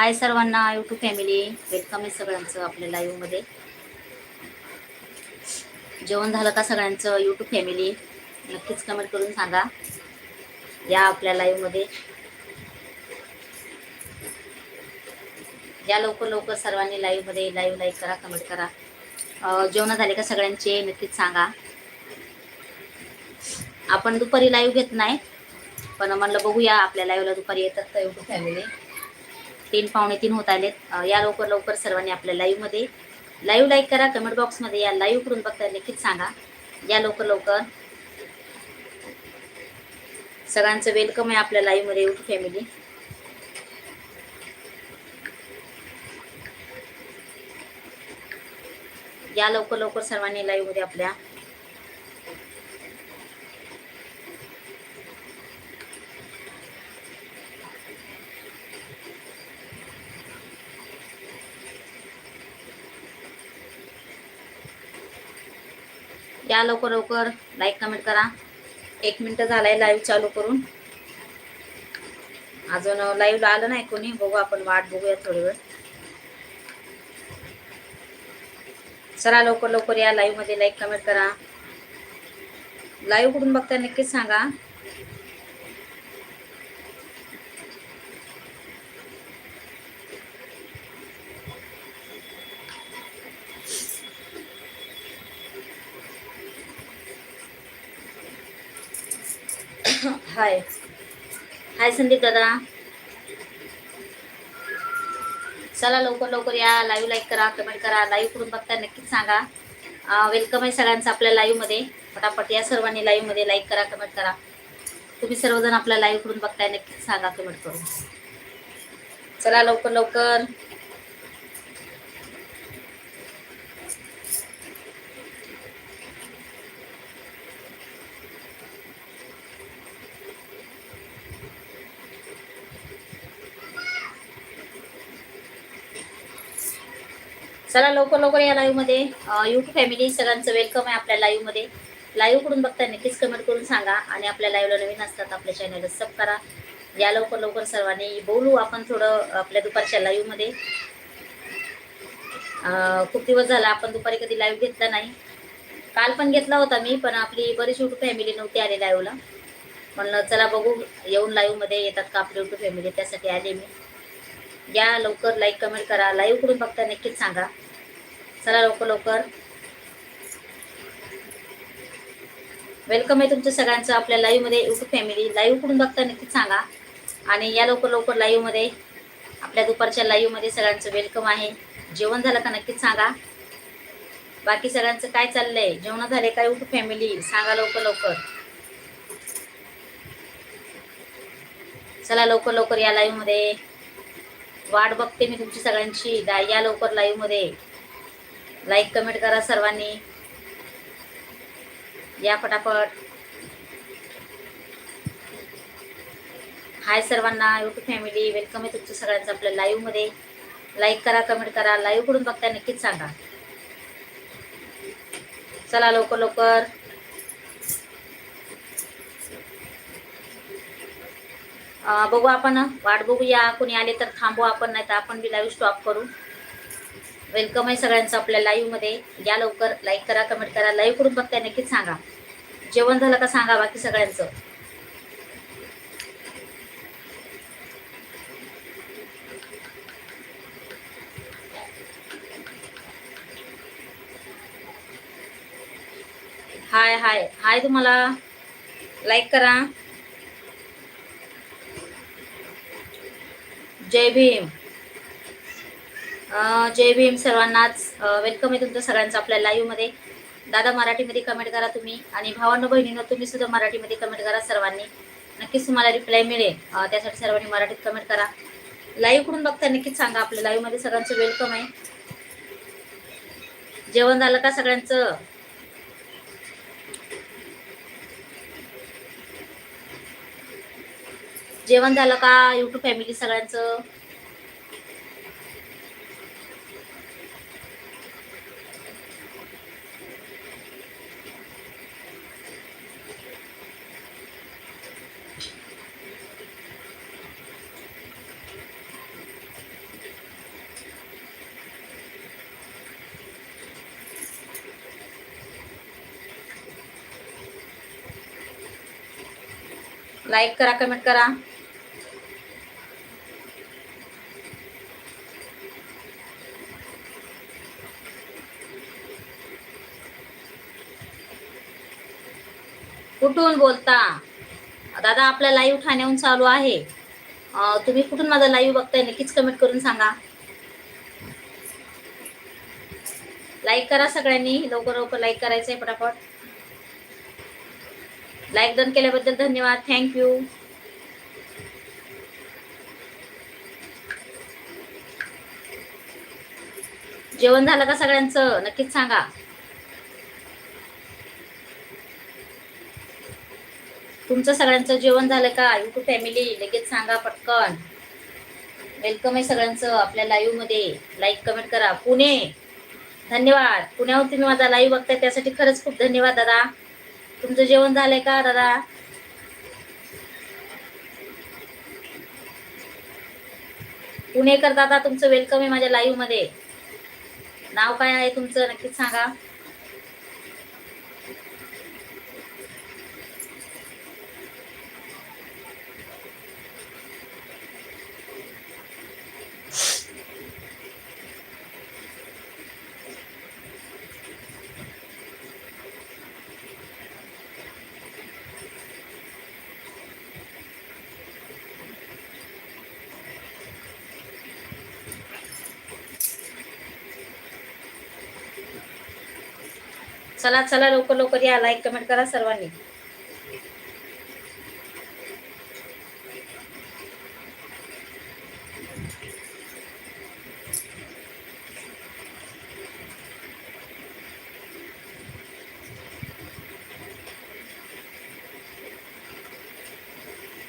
हाय सर्वांना YouTube family welcome आहे सगळ्यांचं आपल्या लाईव्हमध्ये जेवण झालं का सगळ्यांचं यूट्यूब फॅमिली नक्कीच कमेंट करून सांगा. या आपल्या लाईव्हमध्ये या लवकर लवकर सर्वांनी लाईव्हमध्ये लाईव्ह लाईक करा कमेंट करा. जेवण झाले का सगळ्यांचे? नक्कीच सांगा. आपण दुपारी लाईव्ह घेत नाही पण म्हणलं बघूया आपल्या लाईव्हला दुपारी येतात का यूट्यूब फॅमिली तीन पावणे तीन होत आलेत. या लवकर लवकर सर्वांनी आपल्या लाईव्हमध्ये लाईव्ह लाईक करा कमेंट बॉक्समध्ये या लाईव्ह करून बघता नक्कीच सांगा. या लवकर लवकर. सगळ्यांचं वेलकम आहे आपल्या लाईव्हमध्ये यूट्यूब फॅमिली या लवकर लवकर सर्वांनी लाईव्हमध्ये आपल्या या लवकर लवकर. लाईक कमेंट करा. एक मिनटं झालाय लाईव्ह चालू करून. अजून लाईव्हला आलं नाही कोणी. बघू आपण वाट बघूया थोडी वेळ. चला लवकर लवकर या लाईव्हमध्ये. लाईक कमेंट करा. लाईव्ह कुठून बघता नक्कीच सांगा. हाय. हाय संदीप दादा. चला लवकर लवकर या लाईव्ह लाईक करा कमेंट करा. लाईव्ह करून बघता नक्कीच सांगा. वेलकम आहे सगळ्यांचं आपल्या लाईव्हमध्ये पटापट या सर्वांनी लाईव्हमध्ये लाईक करा कमेंट करा. तुम्ही सर्वजण आपल्या लाईव्ह करून बघताय नक्कीच सांगा कमेंट करून. चला लवकर लवकर. चला लवकर लवकर या लाईव्हमध्ये. युट्यूब फॅमिली सगळ्यांचं वेलकम आहे आपल्या लाईव्हमध्ये. लाईव्हकडून बघता नक्कीच कमेंट करून सांगा आणि आपल्या लाईव्हला नवीन असतात आपल्या चॅनलला सब करा. या लवकर लवकर सर्वांनी बोलू आपण थोडं आपल्या दुपारच्या लाईव्हमध्ये. खूप दिवस झाला आपण दुपारी कधी लाईव्ह घेतला नाही. काल पण घेतला होता मी पण आपली बरीच युट्यूब फॅमिली नव्हती आली लाईव्हला म्हणलं चला बघू येऊन लाईव्हमध्ये येतात का आपली युट्यूब फॅमिली त्यासाठी आले मी. या लवकर लाईक कमेंट करा. लाईव्ह करून बघता नक्कीच सांगा. चला लवकर लवकर. वेलकम आहे तुमचं सगळ्यांचं आपल्या लाईव्हमध्ये युट्यूब फॅमिली लाईव्ह करून बघता नक्कीच सांगा. आणि या लवकर लवकर लाईव्हमध्ये आपल्या दुपारच्या लाईव्हमध्ये सगळ्यांचं वेलकम आहे. जेवण झालं का नक्कीच सांगा. बाकी सगळ्यांचं काय चाललंय? जेवण झाले का युट्यूब फॅमिली सांगा लवकर लवकर. चला लवकर लवकर या लाईव्हमध्ये वाट बघते मी तुमची सगळ्यांची. दा- या लवकर लाईव्हमध्ये. लाईक कमेंट करा सर्वांनी. या पटापट हाय सर्वांना युट्यूब फॅमिली वेलकम आहे तुमचं सगळ्यांचं आपल्या लाईव्हमध्ये. लाईक करा कमेंट करा. लाईव्हकडून बघता नक्कीच सांगा. चला लवकर लवकर. बघू आपण वाट बघूया. कोणी आले तर थांबू आपण नाही तर आपण बी लाईव्ह स्टॉप करू. वेलकम आहे सगळ्यांचं आपल्या लाईव्हमध्ये या लवकर लाईक करा कमेंट करा. लाईव्ह करून बघताय नक्कीच सांगा. जेवण झालं का सांगा बाकी सगळ्यांचं. हाय हाय. हाय तुम्हाला. लाईक करा. जय भीम. जय भीम सर्वांनाच. वेलकम आहे तुमचं सगळ्यांचं आपल्या लाईव्हमध्ये दादा मराठीमध्ये कमेंट करा तुम्ही. आणि भावांनो बहिणीनं तुम्ही सुद्धा मराठीमध्ये कमेंट करा सर्वांनी. नक्कीच तुम्हाला रिप्लाय मिळेल. त्यासाठी सर्वांनी मराठीत कमेंट करा. लाईव्हकडून बघता नक्कीच सांगा. आपल्या लाईव्हमध्ये सगळ्यांचं वेलकम आहे. जेवण झालं का सगळ्यांचं? जेवण झालं का? युट्यूब फॅमिली सगळ्यांचं? लाईक करा कमेंट करा. कुठून बोलता? दादा आपला लाईव्ह ठाण्याहून चालू आहे. तुम्ही कुठून माझा लाईव्ह बघताय? नक्कीच कमेंट करून सांगा. लाईक करा सगळ्यांनी. लवकर लवकर लाईक करायचंय पटापट. लाईक डन केल्याबद्दल धन्यवाद. थँक्यू जेवण झालं का सगळ्यांचं? नक्कीच सांगा. तुमचं सगळ्यांचं जेवण झालं का? युट्यूब फॅमिली लगेच सांगा पटकन. वेलकम आहे सगळ्यांचं आपल्या लाईव्हमध्ये लाईक कमेंट करा. पुणे. धन्यवाद. पुण्याहून तुम्ही माझा लाईव्ह बघताय त्यासाठी खरंच खूप धन्यवाद दादा. तुमचं जेवण झालंय का दादा? पुणेकर दादा तुमचं वेलकम आहे माझ्या लाईव्हमध्ये नाव काय आहे तुमचं? नक्कीच सांगा. चला चला लवकर लवकर या. लाईक कमेंट करा सर्वांनी.